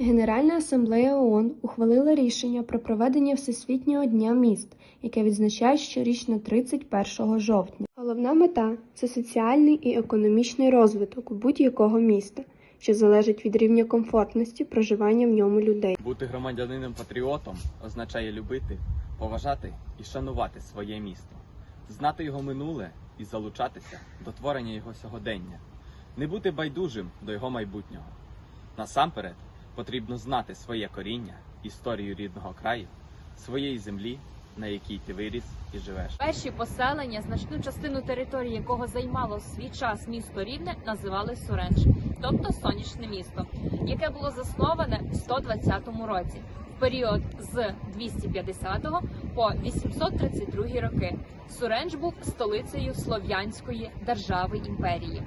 Генеральна асамблея ООН ухвалила рішення про проведення Всесвітнього дня міст, яке відзначають щорічно 31 жовтня. Головна мета це соціальний і економічний розвиток будь-якого міста, що залежить від рівня комфортності проживання в ньому людей. Бути громадянином патріотом означає любити, поважати і шанувати своє місто, знати його минуле і залучатися до творення його сьогодення, не бути байдужим до його майбутнього. Насамперед потрібно знати своє коріння, історію рідного краю, своєї землі, на якій ти виріс і живеш. Перші поселення, значну частину території якого займало свій час місто Рівне, називали Суренж, тобто сонячне місто, яке було засноване в 120 році, в період з 250 по 832 роки. Суренж був столицею слов'янської держави імперії.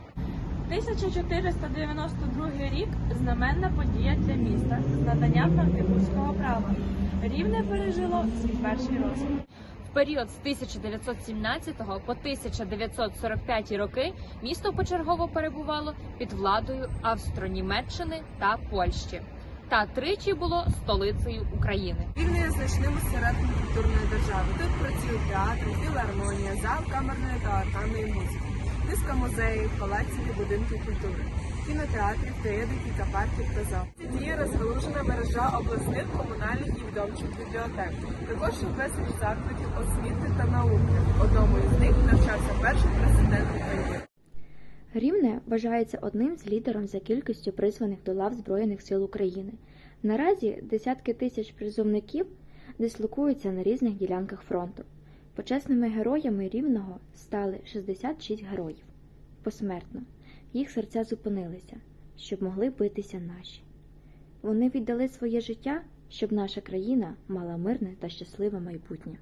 1492 рік знаменна подія для міста з надання франківського права. Рівне пережило свій перший розквіт. В період з 1917 по 1945 роки місто почергово перебувало під владою Австро-Німеччини та Польщі. Та тричі було столицею України. Рівне є значним осередком культурної держави. Тут працюють театри, філармонія, зал камерної та органної музики, низка музеїв, колекцій і будинків культури, кінотеатрів, приєдників та парків та зал. Діє розгалужена мережа обласних комунальних і відомчих бібліотек. Також безліч закладів освіти та науки. Одному із них навчався перший президент України. Рівне вважається одним з лідером за кількістю призваних до лав Збройних сил України. Наразі десятки тисяч призовників дислокуються на різних ділянках фронту. Почесними героями Рівного стали 66 героїв. Посмертно. Їх серця зупинилися, щоб могли битися наші. Вони віддали своє життя, щоб наша країна мала мирне та щасливе майбутнє.